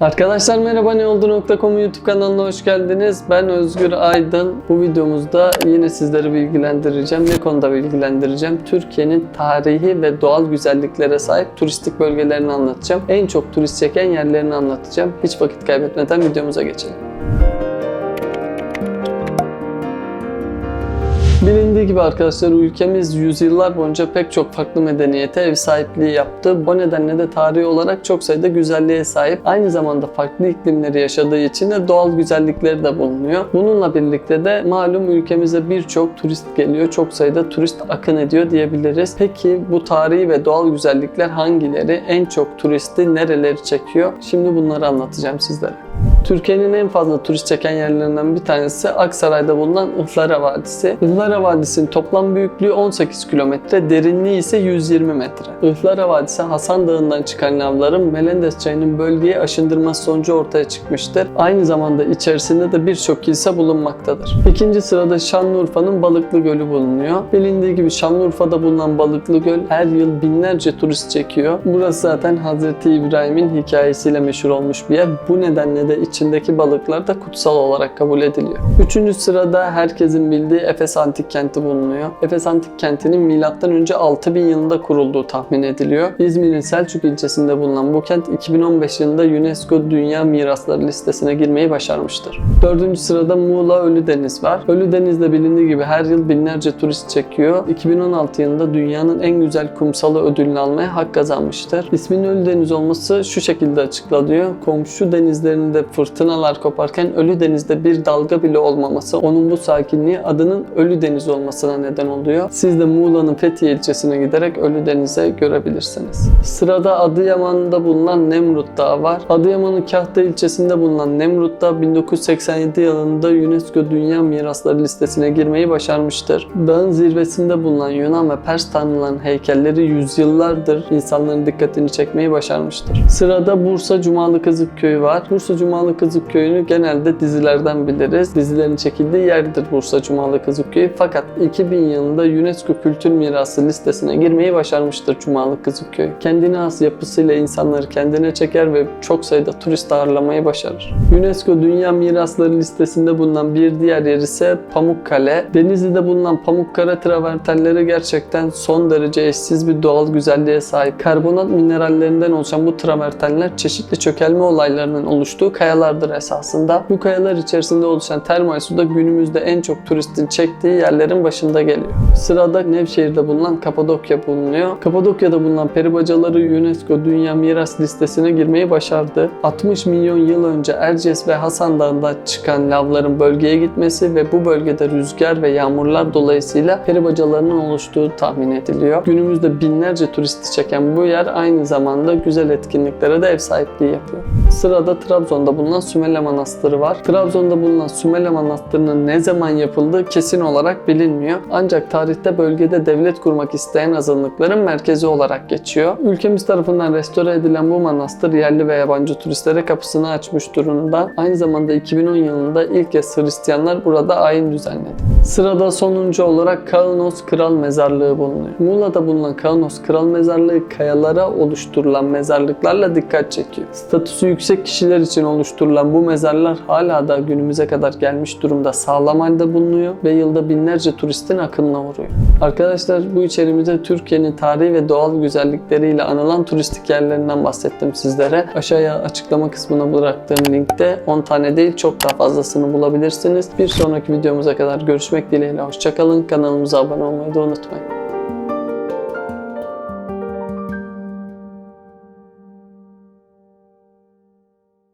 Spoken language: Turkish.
Arkadaşlar merhaba ne oldu.com YouTube kanalına hoş geldiniz. Ben Özgür Aydın. Bu videomuzda yine sizleri bilgilendireceğim. Ne konuda bilgilendireceğim? Türkiye'nin tarihi ve doğal güzelliklere sahip turistik bölgelerini anlatacağım. En çok turist çeken yerlerini anlatacağım. Hiç vakit kaybetmeden videomuza geçelim. Bilindiği gibi arkadaşlar ülkemiz yüzyıllar boyunca pek çok farklı medeniyete ev sahipliği yaptı. Bu nedenle de tarihi olarak çok sayıda güzelliğe sahip. Aynı zamanda farklı iklimleri yaşadığı için de doğal güzellikleri de bulunuyor. Bununla birlikte de malum ülkemize birçok turist geliyor. Çok sayıda turist akın ediyor diyebiliriz. Peki bu tarihi ve doğal güzellikler hangileri? En çok turisti nereleri çekiyor? Şimdi bunları anlatacağım sizlere. Türkiye'nin en fazla turist çeken yerlerinden bir tanesi Aksaray'da bulunan Ihlara Vadisi. Ihlara Vadisi'nin toplam büyüklüğü 18 kilometre, derinliği ise 120 metre. Ihlara Vadisi Hasan Dağı'ndan çıkan lavların Melendez Çayı'nın bölgeye aşındırması sonucu ortaya çıkmıştır. Aynı zamanda içerisinde de birçok kilise bulunmaktadır. İkinci sırada Şanlıurfa'nın Balıklı Gölü bulunuyor. Bilindiği gibi Şanlıurfa'da bulunan Balıklı Göl her yıl binlerce turist çekiyor. Burası zaten Hazreti İbrahim'in hikayesiyle meşhur olmuş bir yer. Bu nedenle de içindeki balıklar da kutsal olarak kabul ediliyor. Üçüncü sırada herkesin bildiği Efes Antik Kenti bulunuyor. Efes Antik Kenti'nin M.Ö. 6000 yılında kurulduğu tahmin ediliyor. İzmir'in Selçuk ilçesinde bulunan bu kent 2015 yılında UNESCO Dünya Mirasları listesine girmeyi başarmıştır. Dördüncü sırada Muğla Ölüdeniz var. Ölüdeniz'de bilindiği gibi her yıl binlerce turist çekiyor. 2016 yılında dünyanın en güzel kumsalı ödülünü almaya hak kazanmıştır. İsminin Ölüdeniz olması şu şekilde açıklanıyor. Komşu denizlerinde fırtınalar koparken Ölüdeniz'de bir dalga bile olmaması onun bu sakinliği adının Ölüdeniz olmasına neden oluyor. Siz de Muğla'nın Fethiye ilçesine giderek Ölüdeniz'e görebilirsiniz. Sırada Adıyaman'da bulunan Nemrut Dağı var. Adıyaman'ın Kahta ilçesinde bulunan Nemrut Dağı 1987 yılında UNESCO Dünya Mirasları listesine girmeyi başarmıştır. Dağın zirvesinde bulunan Yunan ve Pers tanrıların heykelleri yüzyıllardır insanların dikkatini çekmeyi başarmıştır. Sırada Bursa Cumalı Kızık Köyü var. Bursa Cumalı Kızık Köyü'nü genelde dizilerden biliriz. Dizilerin çekildiği yerdir Bursa Cumalı Kızık Köyü. Fakat 2000 yılında UNESCO Kültür Mirası listesine girmeyi başarmıştır Cumalı Kızık Köyü. Kendine has yapısıyla insanları kendine çeker ve çok sayıda turist ağırlamayı başarır. UNESCO Dünya Mirasları listesinde bulunan bir diğer yer ise Pamukkale. Denizli'de bulunan Pamukkale travertenleri gerçekten son derece eşsiz bir doğal güzelliğe sahip. Karbonat minerallerinden oluşan bu travertenler çeşitli çökelme olaylarının oluştuğu kayalardır esasında. Bu kayalar içerisinde oluşan termal su da günümüzde en çok turistin çektiği yerlerin başında geliyor. Sırada Nevşehir'de bulunan Kapadokya bulunuyor. Kapadokya'da bulunan peri bacaları UNESCO Dünya Miras listesine girmeyi başardı. 60 milyon yıl önce Erciyes ve Hasan Dağı'nda çıkan lavların bölgeye gitmesi ve bu bölgede rüzgar ve yağmurlar dolayısıyla peri bacalarının oluştuğu tahmin ediliyor. Günümüzde binlerce turisti çeken bu yer aynı zamanda güzel etkinliklere de ev sahipliği yapıyor. Sırada Trabzon'da bulunan Sümele Manastırı var. Trabzon'da bulunan Sümele Manastırı'nın ne zaman yapıldığı kesin olarak bilinmiyor. Ancak tarihte bölgede devlet kurmak isteyen azınlıkların merkezi olarak geçiyor. Ülkemiz tarafından restore edilen bu manastır yerli ve yabancı turistlere kapısını açmış durumda. Aynı zamanda 2010 yılında ilk kez Hristiyanlar burada ayin düzenledi. Sırada sonuncu olarak Kaunos Kral Mezarlığı bulunuyor. Muğla'da bulunan Kaunos Kral Mezarlığı kayalara oluşturulan mezarlıklarla dikkat çekiyor. Statüsü yüksek kişiler için oluşturulan bu mezarlar hala da günümüze kadar gelmiş durumda sağlam halde bulunuyor ve yılda binlerce turistin akınına uğruyor. Arkadaşlar bu içerimizde Türkiye'nin tarihi ve doğal güzellikleriyle anılan turistik yerlerinden bahsettim sizlere. Aşağıya açıklama kısmına bıraktığım linkte 10 tane değil çok daha fazlasını bulabilirsiniz. Bir sonraki videomuza kadar görüşmek dileğiyle. Hoşçakalın. Kanalımıza abone olmayı da unutmayın.